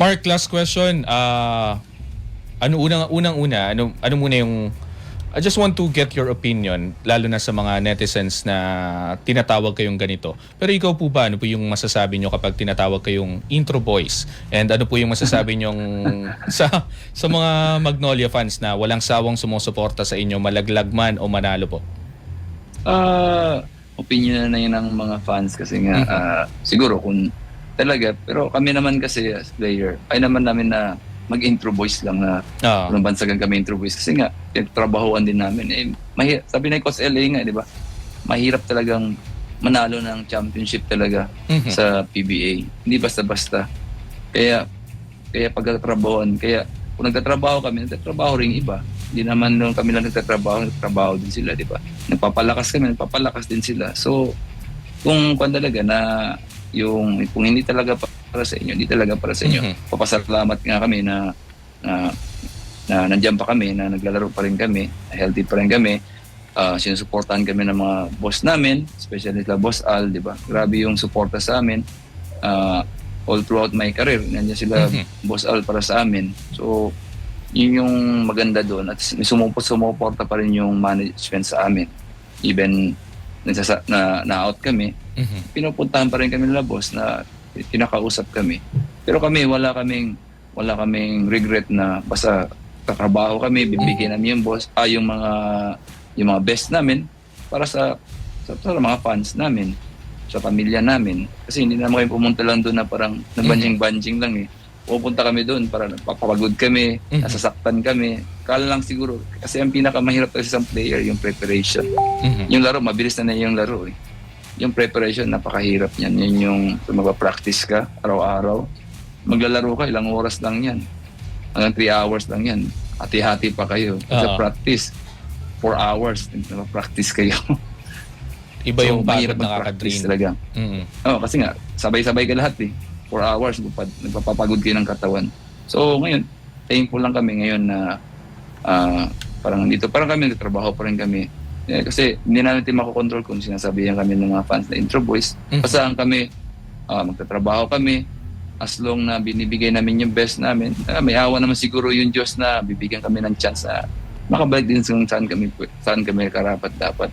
Mark, last question. Ah, ano unang unang una, ano ano muna yung I just want to get your opinion lalo na sa mga netizens na tinatawag kayong ganito. Pero ikaw po ba ano po yung masasabi nyo kapag tinatawag kayong intro boys? And ano po yung masasabi nyong sa sa mga Magnolia fans na walang sawang sumusuporta sa inyo malaglag man o manalo po? Ah, opinion na yun ng mga fans kasi nga ah, siguro kung talaga. Pero kami naman kasi as player ay naman namin na mag-intro voice lang na Ah. Unang bansagan kami intro voice kasi nga trabahoan din namin. Eh mahi- sabi na Coach LA nga di ba? Mahirap talagang manalo ng championship talaga Mhm. sa PBA hindi basta-basta. Kaya kaya pagtatrabahoan kaya kung nagtatrabaho kami nagtatrabaho ring iba. Hindi naman nung kami lang nagtatrabaho nagtatrabaho din sila di ba? Nagpapalakas kami nagpapalakas din sila. So kung kung talaga na yung kung hindi talaga para sa inyo hindi talaga para sa inyo Mhm. papasalamat nga kami na na na nandiyan pa kami, na naglalaro pa rin kami, healthy pa rin kami. Uh, sinusuportahan kami ng mga boss namin, especially sa Boss Al, di ba? Grabe yung suporta sa amin. Uh, all throughout my career, nandiyan sila Mhm. Boss Al para sa amin. So, yun yung maganda doon. At sumupot sumuporta pa rin yung management sa amin. Even nagsasa, na, na-out kami, Mhm. pinupuntahan pa rin kami nila boss na kinakausap kami. Pero kami wala kaming wala kaming regret na basta tatrabaho kami, bibigyan namin yung boss, ah, yung mga yung mga best namin para sa sa, sa mga fans namin, sa pamilya namin. Kasi hindi naman kami pumunta lang doon na parang nabanjing-banjing lang eh. Pupunta kami doon para papapagod kami, Mhm. nasasaktan kami. Kala lang siguro, kasi ang pinakamahirap sa isang player, yung preparation Mhm. yung laro, mabilis na na yung laro eh. Yung preparation, napakahirap niyan. Yun yung magpa-practice ka araw-araw. Maglalaro ka, ilang oras lang yan. Hanggang 3 hours lang yan. Hati-hati pa kayo. Sa Oo. practice, 4 hours, nagpa-practice kayo. Iba yung pagod nakaka-drain. talaga. Mhm. Oo, kasi nga, sabay-sabay ka lahat eh. 4 hours, nagpapapagod kayo ng katawan. So ngayon, thankful lang kami ngayon na ah, parang dito, parang kami nagtrabaho pa rin kami. Eh, kasi hindi namin din makokontrol kung sinasabihan kami ng mga fans na intro boys. Mhm. Basta ang kami, ah, magtatrabaho kami, as long na binibigay namin yung best namin, ah, may awa naman siguro yung Diyos na bibigyan kami ng chance na makabalik din sa saan kami, saan kami karapat dapat.